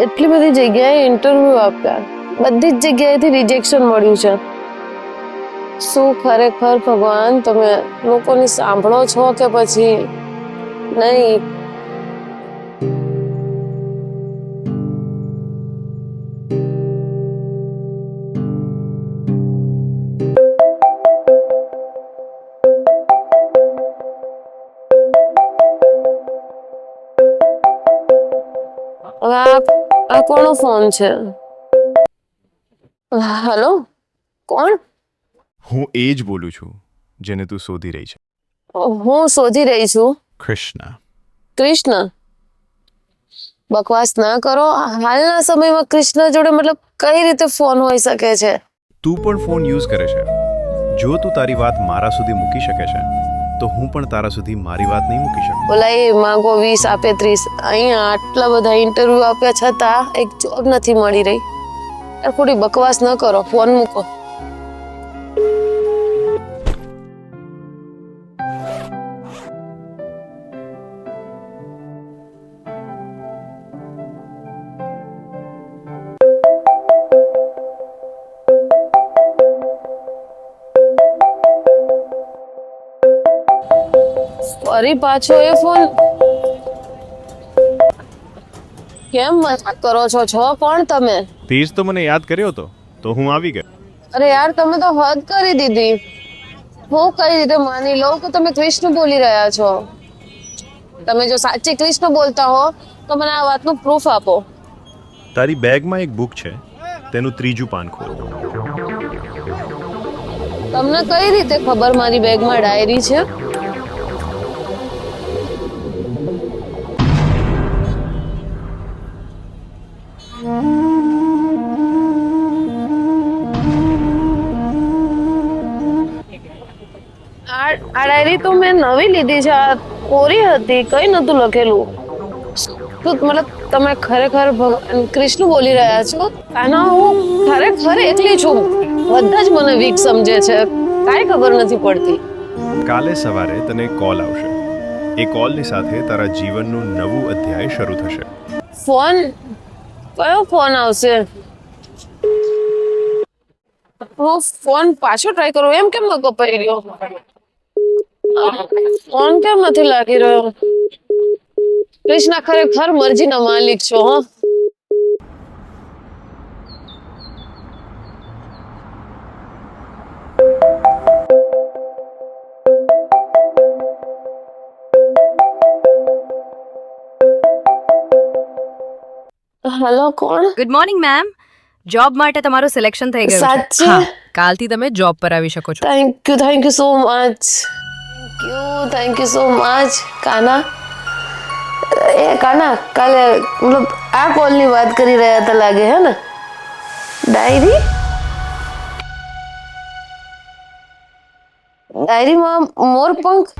કેટલી બધી જગ્યાએ ઇન્ટરવ્યુ આપ્યા. બધી જ જગ્યાએથી રિજેક્શન મળ્યું છે. શું ખરેખર ભગવાન તમે લોકોની સાંભળો છો કે પછી નહીં? હવે આ કોનો ફોન છે? હેલો? કોણ? હું એ જ બોલું છું જેને તું શોધી રહી છે. હું શોધી રહી છું. કૃષ્ણ. કૃષ્ણ? બકવાસ ના કરો. હાલના સમયમાં કૃષ્ણ જોડે મતલબ કઈ રીતે ફોન હોઈ શકે છે? તું પણ ફોન યુઝ કરે છે. જો તું તારી વાત મારા સુધી મૂકી શકે છે તો હું પણ તારા સુધી મારી વાત નહીં મૂકી શકું. ઓલા, એ માંગો વીસ આપે ત્રીસ. અહીંયા આટલા બધા ઇન્ટરવ્યૂ આપ્યા છતાં એક જોબ નથી મળી રહી. થોડી બકવાસ ન કરો, ફોન મૂકો. ફરી પાછો એ ફોન કેમ મજાક કરો છો? છો કોણ તમે? તીજ તો મને યાદ કર્યો હતો તો હું આવી ગયો. અરે યાર તમે તો હદ કરી દીધી. હું કઈ રીતે માની લઉં કે તમે કૃષ્ણ બોલી રહ્યા છો? તમે જો સાચી કૃષ્ણ બોલતા હો તો મને આ વાતનું પ્રૂફ આપો. તારી બેગમાં એક બુક છે તેનું ત્રીજું પાન ખોલો. તમને કઈ રીતે ખબર મારી બેગમાં ડાયરી છે? આ ડાયરી તો મેં નવી લીધી છે. આ કોરી હતી કઈ નતું લખેલું. તો મતલબ તમે ખરેખર ભગવાન કૃષ્ણ બોલી રહ્યા છો? આના હું ખરેખર એકલી છું. બધા જ મને વીક સમજે છે. કાંઈ ખબર નથી પડતી. કાલે સવારે તને કોલ આવશે. એ કોલની સાથે તારા જીવનનું નવું અધ્યાય શરૂ થશે. ફોન? કયો ફોન આવશે? હું ફોન પાછો ટ્રાય કરું. એમ કેમ ન કપાઈ રહ્યો? ફોન કેમ નથી લાગી રહ્યો? કૃષ્ણા, ખરેખર મરજીના માલિક છો, હો. હેલો કોણ ગુડ મોર્નિંગ મેમ જોબ માટે તમારું સિલેક્શન થઈ ગયું સાચે? છે હા કાલથી તમે જોબ પર આવી શકો છો thank you thank you so much thank you thank you so much Kana એ કાના કાલે મતલબ આ કોલની વાત કરી રહ્યા હતા લાગે હે ને ડાયરી ડાયરીમાં મોરપંખ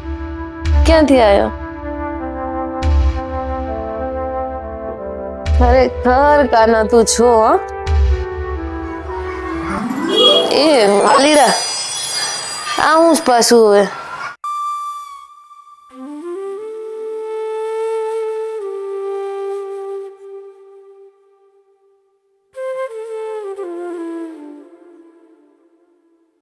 ક્યાંથી આવ્યો ખરેખર કાના તું છો એ લીડા આવું જ પાછું હવે.